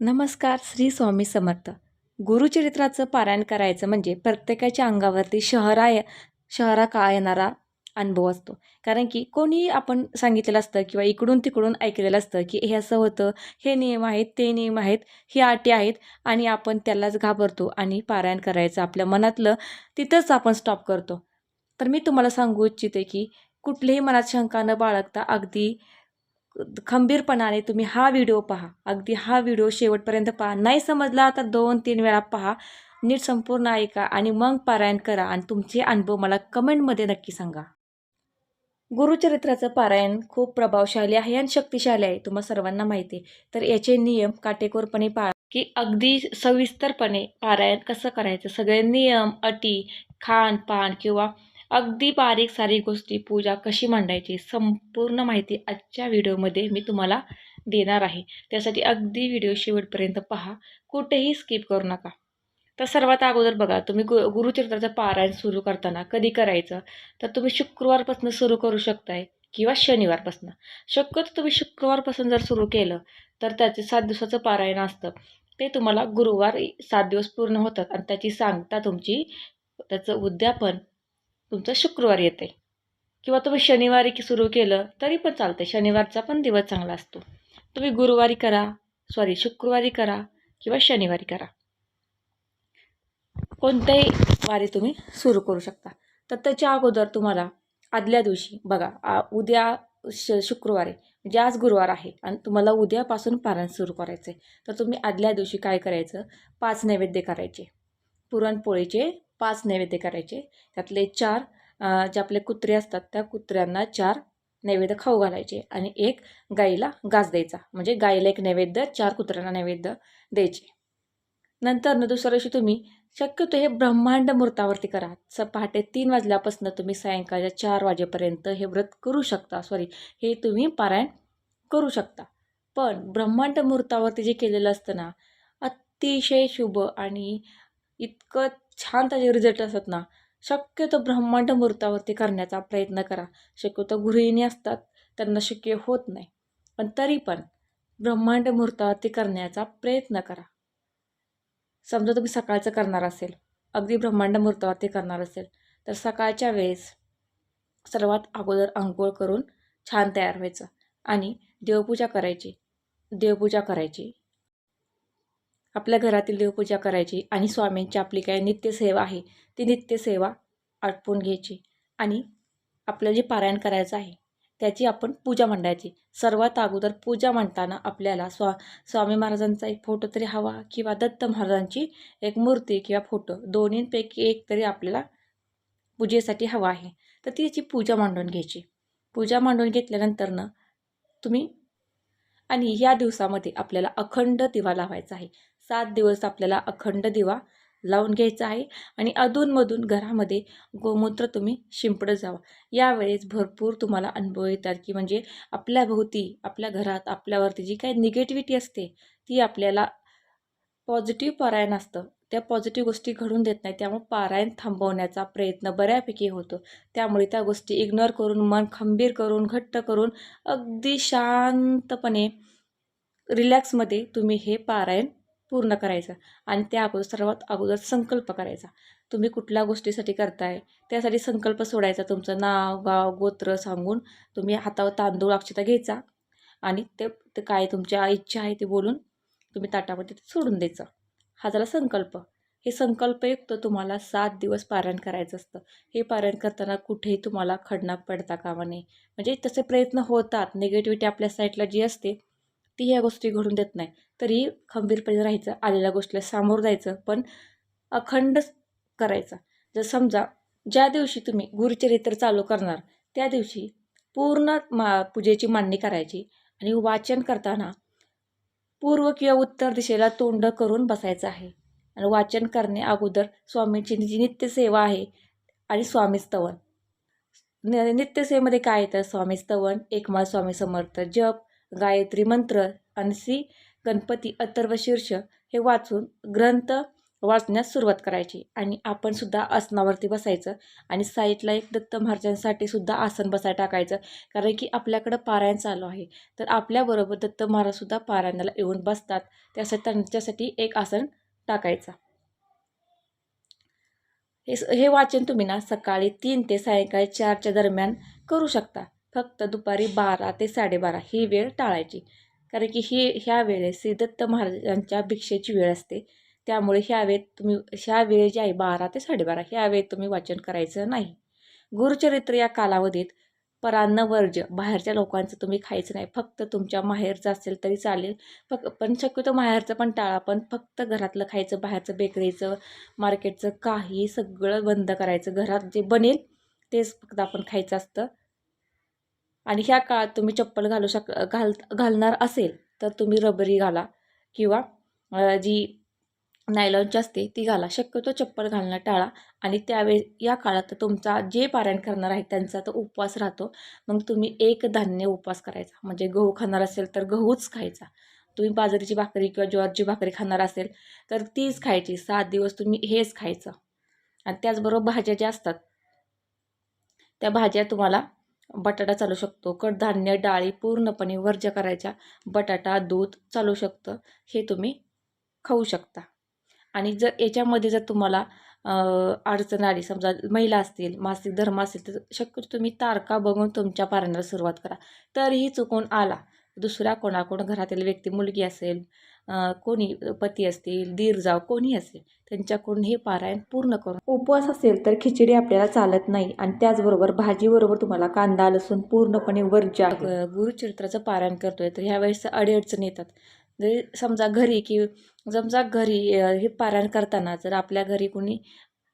नमस्कार श्री स्वामी समर्थ. गुरुचरित्राचं पारायण करायचं म्हणजे प्रत्येकाच्या अंगावरती शहरा शहरा का येणारा अनुभव असतो. कारण की कोणीही आपण सांगितलेलं असतं किंवा इकडून तिकडून ऐकलेलं असतं की हे असं होतं हे नियम आहेत ते नियम आहेत हे अटी आहेत आणि आपण त्यालाच घाबरतो आणि पारायण करायचं आपल्या मनातलं तिथंच आपण स्टॉप करतो. तर मी तुम्हाला सांगू इच्छिते की कुठलीही मनात शंका न बाळगता अगदी खंबीरपणाने तुम्ही हा व्हिडिओ पहा. अगदी हा व्हिडिओ शेवटपर्यंत पहा. नाही समजला तर दोन तीन वेळा पहा. नीट संपूर्ण ऐका आणि मग पारायण करा आणि तुमचे अनुभव मला कमेंटमध्ये नक्की सांगा. गुरुचरित्राचं पारायण खूप प्रभावशाली आहे आणि शक्तिशाली आहे. तुम्हा सर्वांना माहिती आहे. तर याचे नियम काटेकोरपणे पाळा की अगदी सविस्तरपणे पारायण कसं करायचं? सगळे नियम अटी खान पान किंवा अगदी बारीक सारीक गोष्टी पूजा कशी मांडायची संपूर्ण माहिती आजच्या व्हिडिओमध्ये मी तुम्हाला देणार आहे. त्यासाठी अगदी व्हिडिओ शेवटपर्यंत पहा. कुठेही स्किप करू नका. तर सर्वात अगोदर बघा तुम्ही गु गुरुचरित्राचं पारायण सुरू करताना कधी करायचं? तर तुम्ही शुक्रवारपासून सुरू करू शकताय किंवा शनिवारपासून. शक्यतो तुम्ही शुक्रवारपासून जर सुरू केलं तर त्याचे सात दिवसाचं पारायण असतं. ते तुम्हाला गुरुवार सात दिवस पूर्ण होतात आणि त्याची सांगता तुमची त्याचं उद्यापन तुमचं शुक्रवार येते. किंवा तुम्ही शनिवारी की सुरू केलं तरी पण चालते शनिवारचा पण दिवस चांगला असतो. तुम्ही गुरुवारी करा सॉरी शुक्रवारी करा किंवा शनिवारी करा. कोणत्याही वारी तुम्ही सुरू करू शकता. तर त्याच्या अगोदर तुम्हाला आदल्या दिवशी बघा उद्या श शुक्रवारी म्हणजे आज गुरुवार आहे आणि तुम्हाला उद्यापासून पारायण सुरू करायचं आहे तर तुम्ही आदल्या दिवशी काय करायचं? पाच नैवेद्य करायचे. पुरणपोळीचे पाच नैवेद्य करायचे. त्यातले चार जे आपले कुत्रे असतात त्या कुत्र्यांना चार नैवेद्य खाऊ घालायचे आणि एक गाईला गाज द्यायचा. म्हणजे गाईला एक नैवेद्य चार कुत्र्यांना नैवेद्य द्यायचे. नंतर न दुसऱ्या दिवशी तुम्ही शक्यतो हे ब्रह्मांड मुहूर्तावरती करा. स पहाटे तीन वाजल्यापासून तुम्ही सायंकाळच्या चार वाजेपर्यंत हे व्रत करू शकता. सॉरी हे तुम्ही पारायण करू शकता. पण ब्रह्मांड मुहूर्तावरती जे केलेलं असतं ना अतिशय शुभ आणि इतकं छान त्याचे रिझल्ट असतात ना. शक्यतो ब्रह्मांड मुहूर्तावरती करण्याचा प्रयत्न करा. शक्यतो गृहिणी असतात त्यांना शक्य होत नाही. पण तरी पण ब्रह्मांड मुहूर्तावरती करण्याचा प्रयत्न करा. समजा तुम्ही सकाळचं करणार असेल अगदी ब्रह्मांड मुहूर्तावरती करणार असेल तर सकाळच्या वेळेस सर्वात अगोदर अंघोळ करून छान तयार व्हायचं. आणि देवपूजा करायची. देवपूजा करायची. आपल्या घरातील देवपूजा करायची आणि स्वामींची आपली काय नित्यसेवा आहे ती नित्यसेवा आटपून घ्यायची आणि आपलं जे पारायण करायचं आहे त्याची आपण पूजा मांडायची. सर्वात अगोदर पूजा मांडताना आपल्याला स्वा स्वामी महाराजांचा एक फोटो तरी हवा किंवा दत्त महाराजांची एक मूर्ती किंवा फोटो दोन्हींपैकी एक तरी आपल्याला पूजेसाठी हवा आहे. तर त्याची पूजा मांडून घ्यायची. पूजा मांडून घेतल्यानंतरनं तुम्ही आणि या दिवसामध्ये आपल्याला अखंड दिवा लावायचा आहे. सात दिवस आपल्याला अखंड दिवा लावून घ्यायचा आहे आणि अधूनमधून घरामध्ये गोमूत्र तुम्ही शिंपडत जावा. यावेळेस भरपूर तुम्हाला अनुभव येतात की म्हणजे आपल्या भोवती आपल्या घरात आपल्यावरती जी काही निगेटिव्हिटी असते ती आपल्याला पॉझिटिव्ह पारायण असतं. त्या पॉझिटिव्ह गोष्टी घडून देत नाही. त्यामुळे पारायण थांबवण्याचा प्रयत्न बऱ्यापैकी होतो. त्यामुळे त्या गोष्टी इग्नोर करून मन खंबीर करून घट्ट करून अगदी शांतपणे रिलॅक्समध्ये तुम्ही हे पारायण पूर्ण करायचं आणि त्या अगोदर सर्वात अगोदर संकल्प करायचा. तुम्ही कुठल्या गोष्टीसाठी करताय त्यासाठी संकल्प सोडायचा. तुमचं नाव गाव गोत्र सांगून तुम्ही हातावर तांदूळ अक्षता घ्यायचा आणि ते ते काय तुमच्या इच्छा आहे ते बोलून तुम्ही ताटामध्ये ते सोडून द्यायचं. हा झाला संकल्प. हे संकल्पयुक्त तुम्हाला सात दिवस पारायण करायचं असतं. हे पारायण करताना कुठेही तुम्हाला खडना पडता कामा नये. म्हणजे तसे प्रयत्न होतात. निगेटिव्हिटी आपल्या साईडला जी असते ती ह्या गोष्टी घडून देत नाही. तरी खंबीरपणे राहायचं आलेल्या गोष्टीला सामोरं जायचं पण अखंड करायचा. जर समजा ज्या दिवशी तुम्ही गुरुचरित्र चालू करणार त्या दिवशी पूर्ण मा पूजेची मांडणी करायची आणि वाचन करताना पूर्व किंवा उत्तर दिशेला तोंड करून बसायचं आहे. आणि वाचन करणे अगोदर स्वामींची जी नित्यसेवा आहे आणि स्वामीस्तवन न नित्यसेवेमध्ये काय येतं? स्वामीस्तवन एकमा स्वामी समर्थ जप गायत्री मंत्र आणि श्री गणपती अथर्व शीर्ष हे वाचून ग्रंथ वाचण्यास सुरुवात करायची. आणि आपण सुद्धा आसनावरती बसायचं आणि साईडला एक दत्त महाराजांसाठी सुद्धा आसन बसायला टाकायचं. कारण की आपल्याकडं पारायण चालू आहे. तर आपल्याबरोबर दत्त महाराजसुद्धा पारायणाला येऊन बसतात. त्यासाठी त्यांच्यासाठी एक आसन टाकायचं. हे स- हे वाचन तुम्ही ना सकाळी तीन ते सायंकाळी चारच्या दरम्यान करू शकता. फक्त दुपारी बारा ते साडेबारा ही वेळ टाळायची. कारण की ही ह्या वेळेस श्री दत्त महाराजांच्या भिक्षेची वेळ असते. त्यामुळे ह्या वेळेत तुम्ही ह्या वेळ जी आहे बारा ते साडेबारा ह्या वेळेत तुम्ही वाचन करायचं नाही. गुरुचरित्र या कालावधीत परान्न वर्ज्य बाहेरच्या लोकांचं तुम्ही खायचं नाही. फक्त तुमच्या माहेरचं असेल तरी चालेल. फक्त पण शक्यतो माहेरचं पण टाळा पण फक्त घरातलं खायचं बाहेरचं बेकरीचं मार्केटचं काही सगळं बंद करायचं. घरात जे बनेल तेच फक्त आपण खायचं असतं. आणि ह्या काळात तुम्ही चप्पल घालू शक घाल घालणार असेल तर तुम्ही रबरी घाला किंवा जी नायलॉनची असते ती घाला. शक्यतो चप्पल घालणं टाळा आणि त्यावेळी या काळात तुमचा जे पारायण करणार आहे त्यांचा तो उपवास राहतो. मग तुम्ही एक धान्य उपवास करायचा. म्हणजे गहू खाणार असेल तर गहूच खायचा. तुम्ही बाजरीची भाकरी किंवा ज्वारीची भाकरी खाणार असेल तर तीच खायची. सात दिवस तुम्ही हेच खायचं. आणि त्याचबरोबर भाज्या ज्या असतात त्या भाज्या तुम्हाला बटाटा चालू शकतो. कडधान्य डाळी पूर्णपणे वर्ज करायच्या. बटाटा दूध चालू शकतं. हे तुम्ही खाऊ शकता. आणि जर याच्यामध्ये जर तुम्हाला अडचण आली समजा महिला असतील मासिक धर्म असतील तर शक्यतो तुम्ही तारका बघून तुमच्या पारण्याला सुरुवात करा. तरीही चुकून आला. दुसऱ्या कोणाकोण घरातील व्यक्ती मुलगी असेल कोणी पती असतील दीर जाव कोणी असेल त्यांच्याकडून हे पारायण पूर्ण करून. उपवास असेल तर खिचडी आपल्याला चालत नाही आणि त्याचबरोबर भाजीबरोबर तुम्हाला कांदा लसूण पूर्णपणे वरच्या गुरुचरित्राचं पारायण करतोय तर ह्यावेळेस अडीअडचणी येतात. जरी समजा घरी की समजा घरी हे पारायण करताना जर आपल्या घरी कोणी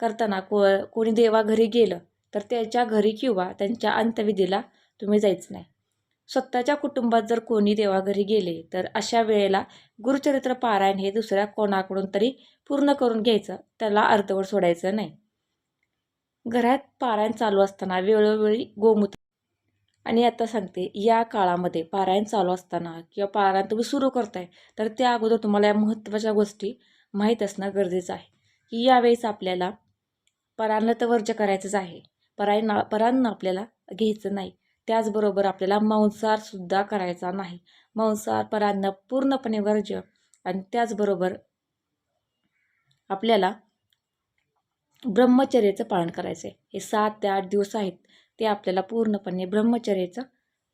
करताना को कोणी देवा घरी गेलं तर त्याच्या घरी किंवा त्यांच्या अंत्यविधीला तुम्ही जायचं नाही. स्वतःच्या कुटुंबात जर कोणी देवाघरी गेले तर अशा वेळेला गुरुचरित्र पारायण हे दुसऱ्या कोणाकडून तरी पूर्ण करून घ्यायचं. त्याला अर्धवट सोडायचं नाही. घरात पारायण चालू असताना वेळोवेळी गोमूत्र आणि आता सांगते या काळामध्ये पारायण चालू असताना किंवा पारायण तुम्ही सुरू करताय तर त्या अगोदर तुम्हाला या महत्त्वाच्या गोष्टी माहीत असणं गरजेचं आहे. की यावेळेस आपल्याला परांना तर वर्ज करायचंच आहे. परायण परान्न आपल्याला घ्यायचं नाही. त्याचबरोबर आपल्याला मांसाहारसुद्धा करायचा नाही. मांसाहार परान्न पूर्णपणे वर्ज्य आणि त्याचबरोबर आपल्याला ब्रह्मचर्याचं पालन करायचं आहे हे सात ते आठ दिवस आहेत ते आपल्याला पूर्णपणे ब्रह्मचर्याचं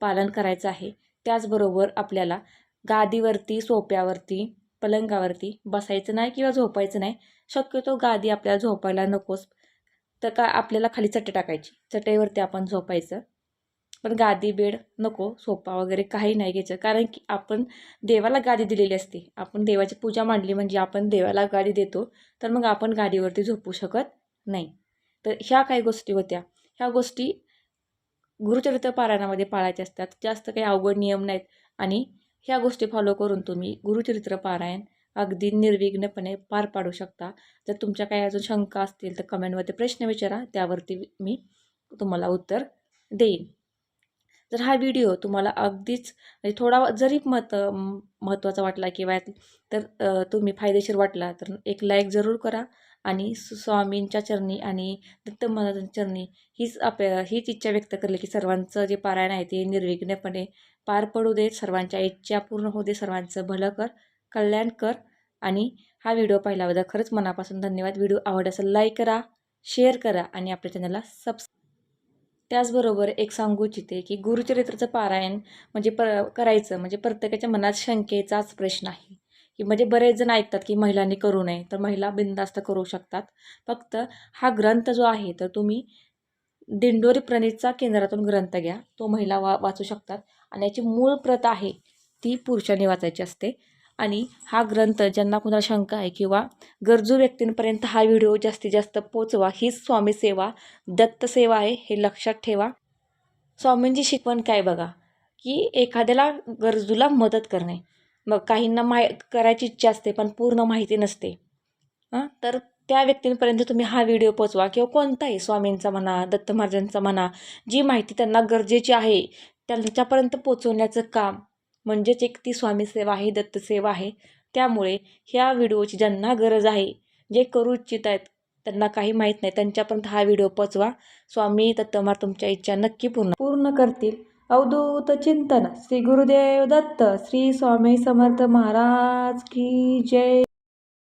पालन करायचं आहे. त्याचबरोबर आपल्याला गादीवरती सोप्यावरती पलंगावरती बसायचं नाही किंवा झोपायचं नाही. शक्यतो गादी आपल्याला झोपायला नकोस. तर का आपल्याला खाली चटई टाकायची. चटईवरती आपण झोपायचं. पण गादी बेड नको सोपा वगैरे काही नाही घ्यायचं. कारण की आपण देवाला गादी दिलेली असते. आपण देवाची पूजा मांडली म्हणजे आपण देवाला गादी देतो तर मग आपण गादीवरती झोपू शकत नाही. तर ह्या काही गोष्टी होत्या. ह्या गोष्टी गुरुचरित्र पारायणामध्ये पाळायच्या असतात. जास्त काही अवघड नियम नाहीत. आणि ह्या गोष्टी फॉलो करून तुम्ही गुरुचरित्र पारायण अगदी निर्विघ्नपणे पार पाडू शकता. जर तुमच्या काही अजून शंका असतील तर कमेंटमध्ये प्रश्न विचारा. त्यावरती मी तुम्हाला उत्तर देईन. जर हा व्हिडिओ तुम्हाला अगदीच म्हणजे थोडा जरी मत महत्त्वाचा वाटला किंवा तर तुम्ही फायदेशीर वाटला तर एक लाईक जरूर करा आणि सु- स्वामींच्या चरणी आणि दत्त महाराजांच्या चरणी हीच आप हीच इच्छा व्यक्त करली की सर्वांचं जे पारायण आहे ते निर्विघ्नपणे पार पडू दे सर्वांच्या इच्छा पूर्ण होऊ दे सर्वांचं भलं कर कल्याण कर आणि हा व्हिडिओ पाहिल्याबद्दल खरंच मनापासून धन्यवाद. व्हिडिओ आवड असेल लाईक करा शेअर करा आणि आपल्या चॅनलला सबस्क्राईब त्याचबरोबर एक सांगू इच्छिते की गुरुचरित्राचं पारायण म्हणजे प करायचं म्हणजे प्रत्येकाच्या मनात शंकेचाच प्रश्न आहे. की म्हणजे बरेच जण ऐकतात की महिलांनी करू नये तर महिला बिनधास्त करू शकतात. फक्त हा ग्रंथ जो आहे तर तुम्ही दिंडोरी प्रणीतचा केंद्रातून ग्रंथ घ्या. तो महिला वा वाचू शकतात. आणि याची मूळ प्रत आहे ती पुरुषांनी वाचायची असते. आणि हा ग्रंथ ज्यांना कुणाला शंका आहे किंवा गरजू व्यक्तींपर्यंत हा व्हिडिओ जास्तीत जास्त पोचवा हीच स्वामी सेवा दत्त सेवा आहे हे लक्षात ठेवा. स्वामींची शिकवण काय बघा की एखाद्याला गरजूला मदत करणे. मग काहींना माय करायची इच्छा असते पण पूर्ण माहिती नसते. हां तर त्या व्यक्तींपर्यंत तुम्ही हा व्हिडिओ पोचवा किंवा कोणताही स्वामींचा म्हणा दत्त महाराजांचा म्हणा जी माहिती त्यांना गरजेची आहे त्यांच्यापर्यंत पोचवण्याचं काम म्हणजेच एक ती स्वामी सेवा आहे दत्तसेवा आहे. त्यामुळे ह्या व्हिडिओची ज्यांना गरज आहे जे करू इच्छित आहेत त्यांना काही माहीत नाही त्यांच्यापर्यंत हा व्हिडिओ पोचवा. स्वामी दत्तमार तुमच्या इच्छा नक्की पूर्ण पूर्ण करतील. अवधूत चिंतन श्री गुरुदेव दत्त श्री स्वामी समर्थ महाराज की जय.